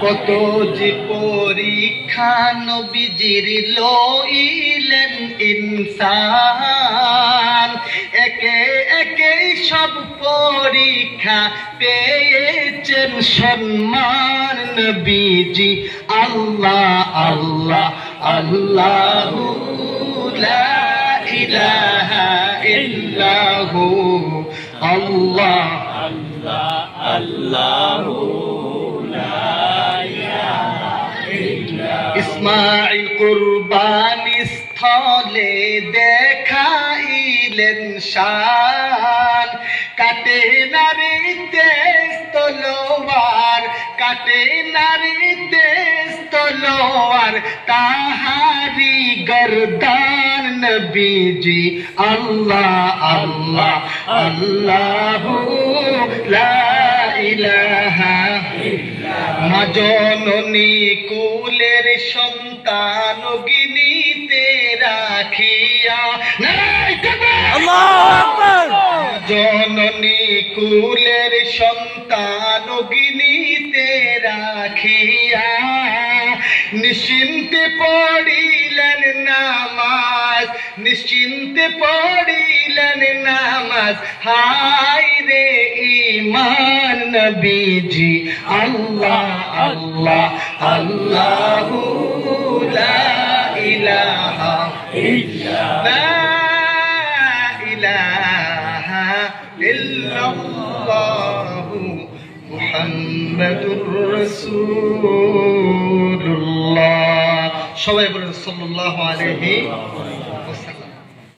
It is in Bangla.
কত যে পরীক্ষা নবীজির লইলেন ইনসান। একে একে সব পরীক্ষা পেয়েছেন সম্মান নবীজি। আল্লাহ আল্লাহ আল্লাহ ইলাহা ইল্লাহু। আল্লাহ ইসমাইল কুরবানি স্থলে দেখাইলেন শান। কাটে নারী তেজ তলোয়ার কাটে নারী তেজ তলোয়ার তাহারি গরদান নবীজি, আল্লাহ আল্লাহ, আল্লাহু লা ইলাহা মা জননী কুলের সন্তান গিনিতে রাখিয়া! জননী কুলের সন্তান গিনিতে রাখিয়া। নিশ্চিন্তে পড়িলেন নামাজ নিশ্চিন্তে পড়িলেন নামাজ। হাই রে ইমান নবীজি আল্লাহ আল্লাহ আল্লাহ লা ইলাহা ইল্লাল্লাহ সবাই বলেন সাল্লাল্লাহু আলাইহি